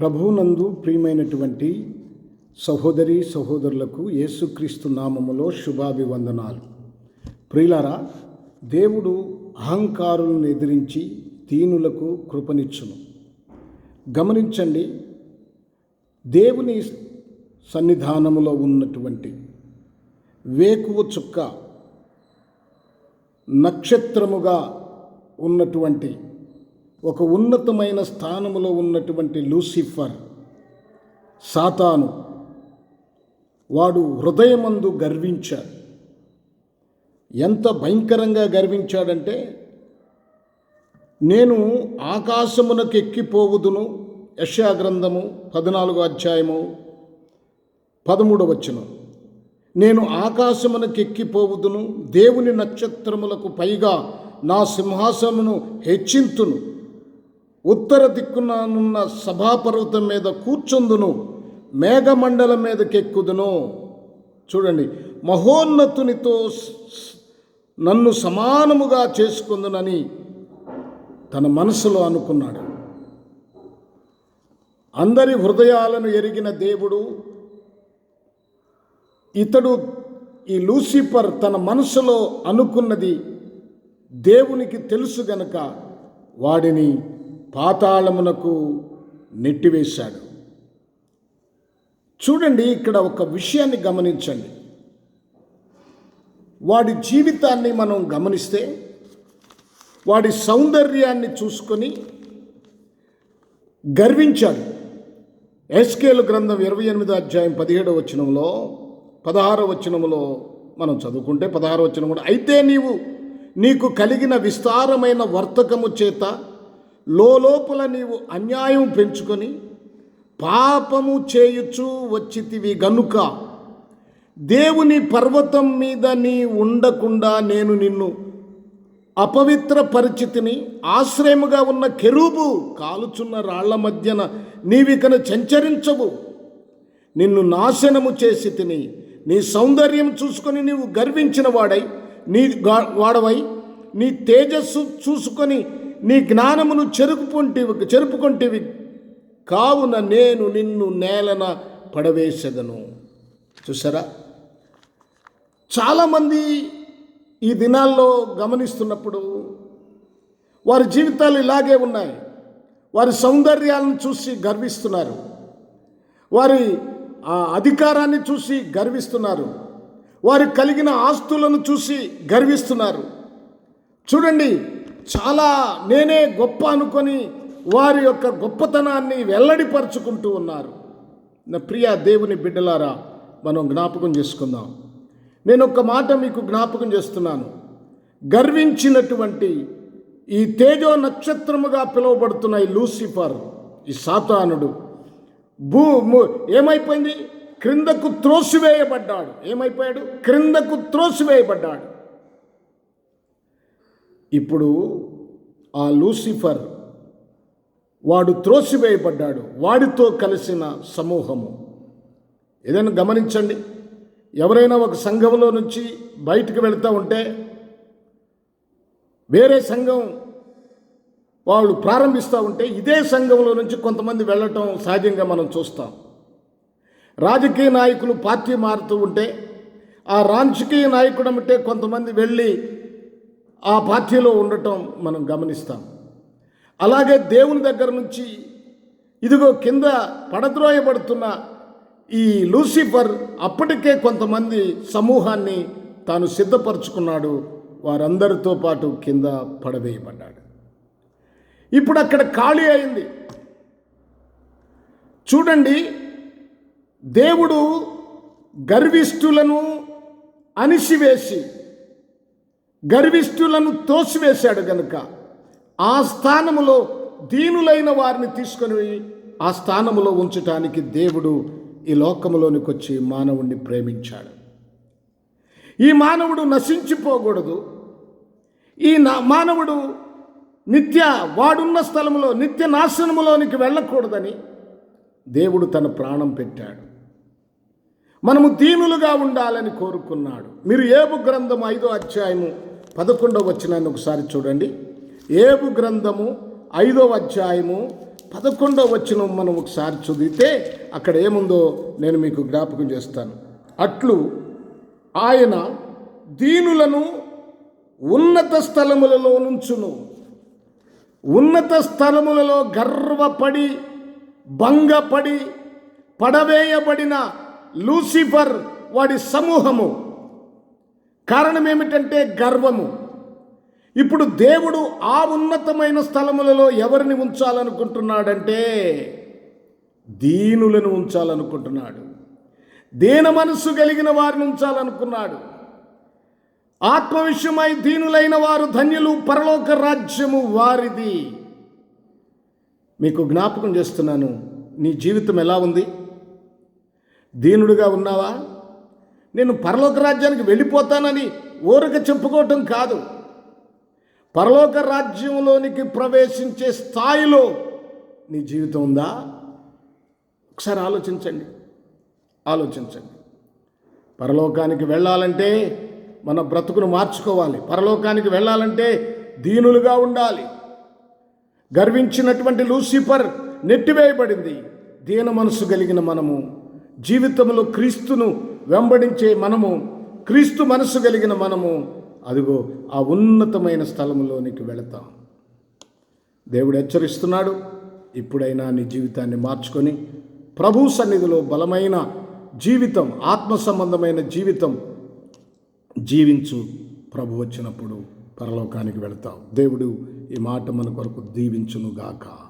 ప్రభువునందు ప్రియమైనటువంటి సహోదరి సహోదరులకు యేసుక్రీస్తు నామములో శుభాభివందనాలు. ప్రియులారా దేవుడు అహంకారులను ఎదిరించి దీనులకు కృపనిచ్చును. గమనించండి దేవుని సన్నిధానములో ఉన్నటువంటి వేకువ చుక్క నక్షత్రముగా ఉన్నటువంటి ఒక ఉన్నతమైన స్థానములో ఉన్నటువంటి లూసిఫర్ సాతాను. వాడు హృదయమందు గర్వించాడు. ఎంత భయంకరంగా గర్వించాడంటే నేను ఆకాశమునకు ఎక్కిపోవుదును. యశాగ్రంథము పద్నాలుగో అధ్యాయము పదమూడవ వచనం. నేను ఆకాశమునకు ఎక్కిపోవుదును. దేవుని నక్షత్రములకు పైగా నా సింహాసమును హెచ్చింతును. ఉత్తర దిక్కుననున్న సభాపర్వతం మీద కూర్చుందును మేఘమండలం మీదకెక్కుదును. చూడండి మహోన్నతునితో నన్ను సమానముగా చేసుకుందునని తన మనసులో అనుకున్నాడు. అందరి హృదయాలను ఎరిగిన దేవుడు ఇతడు ఈ లూసిఫర్ తన మనసులో అనుకున్నది దేవునికి తెలుసు గనక వాడిని పాతాళమునకు నెట్టివేశాడు. చూడండి ఇక్కడ ఒక విషయాన్ని గమనించండి. వాడి జీవితాన్ని మనం గమనిస్తే వాడి సౌందర్యాన్ని చూసుకొని గర్వించాడు. ఎస్కేలు గ్రంథం ఇరవై ఎనిమిదో అధ్యాయం పదిహేడవ వచనంలో పదహార వచనంలో మనం చదువుకుంటే పదహారో వచనం కూడా అయితే నీవు నీకు కలిగిన విస్తారమైన వర్తకము చేత లోపల నీవు అన్యాయం పెంచుకొని పాపము చేయుచు వచ్చితివి గనుక దేవుని పర్వతం మీద నీ ఉండకుండా నేను నిన్ను అపవిత్ర పరిచితిని ఆశ్రయముగా ఉన్న కెరూబు కాలుచున్న రాళ్ళ మధ్యన నీవికన చెంచరించవు నిన్ను నాశనము చేసి తిని నీ సౌందర్యం చూసుకొని నీవు గర్వించిన వాడై నీ వాడవై నీ తేజస్సు చూసుకొని నీ జ్ఞానమును చెరుపుకుంటేవి చెరుపుకుంటేవి కావున నేను నిన్ను నేలన పడవేసెదను. చూసారా చాలామంది ఈ దినాల్లో గమనిస్తున్నప్పుడు వారి జీవితాలు ఇలాగే ఉన్నాయి. వారి సౌందర్యాలను చూసి గర్విస్తున్నారు. వారి ఆ అధికారాన్ని చూసి గర్విస్తున్నారు. వారు కలిగిన ఆస్తులను చూసి గర్విస్తున్నారు. చూడండి చాలా నేనే గొప్ప అనుకొని వారి యొక్క గొప్పతనాన్ని వెల్లడిపరుచుకుంటూ ఉన్నారు. నా ప్రియ దేవుని బిడ్డలారా మనం జ్ఞాపకం చేసుకుందాం. నేను ఒక మాట మీకు జ్ఞాపకం చేస్తున్నాను. గర్వించినటువంటి ఈ తేజో నక్షత్రముగా పిలువబడుతున్న ఈ లూసిఫర్ ఈ సాతానుడు భూ ఏమైపోయింది? క్రిందకు త్రోసివేయబడ్డాడు. ఏమైపోయాడు? క్రిందకు త్రోసివేయబడ్డాడు. ఇప్పుడు ఆ లూసిఫర్ వాడు త్రోసివేయబడ్డాడు వాడితో కలిసిన సమూహము. ఏదైనా గమనించండి ఎవరైనా ఒక సంఘంలో నుంచి బయటికి వెళ్తూ ఉంటే వేరే సంఘం వాళ్ళు ప్రారంభిస్తూ ఉంటే ఇదే సంఘంలో నుంచి కొంతమంది వెళ్ళటం సహజంగా మనం చూస్తాం. రాజకీయ నాయకులు పార్టీ మారుతూ ఉంటే ఆ రాజకీయ నాయకుడు అంటే కొంతమంది వెళ్ళి ఆ పార్టీలో ఉండటం మనం గమనిస్తాం. అలాగే దేవుని దగ్గర నుంచి ఇదిగో కింద పడద్రోయబడుతున్న ఈ లూసిఫర్ అప్పటికే కొంతమంది సమూహాన్ని తాను సిద్ధపరచుకున్నాడు. వారందరితో పాటు కింద పడవేయబడ్డాడు. ఇప్పుడు అక్కడ ఖాళీ అయింది. చూడండి దేవుడు గర్విష్ఠులను అణిసివేసి గర్విష్ఠులను తోసివేశాడు గనుక ఆ స్థానములో దీనులైన వారిని తీసుకొని ఆ స్థానములో ఉంచటానికి దేవుడు ఈ లోకములోనికి వచ్చి మానవుణ్ణి ప్రేమించాడు. ఈ మానవుడు నశించిపోకూడదు. ఈ నా- మానవుడు నిత్య వాడున్న స్థలములో నిత్య నాశనములోనికి వెళ్ళకూడదని దేవుడు తన ప్రాణం పెట్టాడు. మనము దీనులుగా ఉండాలని కోరుకున్నాడు. మీరు ఏబు గ్రంథము ఐదో అధ్యాయము పదకొండవ వచనాన్ని ఒకసారి చూడండి. ఏబు గ్రంథము ఐదవ అధ్యాయము పదకొండో వచ్చిన మనం ఒకసారి చదివితే అక్కడ ఏముందో నేను మీకు జ్ఞాపకం చేస్తాను. అట్లు ఆయన దీనులను ఉన్నత స్థలములలో నుంచును. ఉన్నత స్థలములలో గర్వపడి భంగపడి పడవేయబడిన లూసిఫర్ వాడి సమూహము. కారణం ఏమిటంటే గర్వము. ఇప్పుడు దేవుడు ఆ ఉన్నతమైన స్థలములలో ఎవరిని ఉంచాలనుకుంటున్నాడంటే దీనులను ఉంచాలనుకుంటున్నాడు. దీన మనస్సు కలిగిన వారిని ఉంచాలనుకున్నాడు. ఆత్మవిషయమై దీనులైన వారు ధన్యులు పరలోక రాజ్యము వారిది. మీకు జ్ఞాపకం చేస్తున్నాను నీ జీవితం ఎలా ఉంది? దీనుడుగా ఉన్నావా? నేను పరలోక రాజ్యానికి వెళ్ళిపోతానని ఊరక చెప్పుకోవటం కాదు. పరలోక రాజ్యంలోనికి ప్రవేశించే స్థాయిలో నీ జీవితం ఉందా? ఒకసారి ఆలోచించండి. ఆలోచించండి. పరలోకానికి వెళ్ళాలంటే మన బ్రతుకును మార్చుకోవాలి. పరలోకానికి వెళ్ళాలంటే దీనులుగా ఉండాలి. గర్వించినటువంటి లూసిఫర్ నెట్టివేయబడింది. దీన మనసు కలిగిన మనము జీవితంలో క్రీస్తును వెంబడించే మనము క్రీస్తు మనసు కలిగిన మనము అదిగో ఆ ఉన్నతమైన స్థలంలోనికి వెళతాం. దేవుడు హెచ్చరిస్తున్నాడు ఇప్పుడైనా నీ జీవితాన్ని మార్చుకొని ప్రభు సన్నిధిలో బలమైన జీవితం ఆత్మ సంబంధమైన జీవితం జీవించు. ప్రభు వచ్చినప్పుడు పరలోకానికి వెళతావు. దేవుడు ఈ మాట మన కొరకు దీవించునుగాక.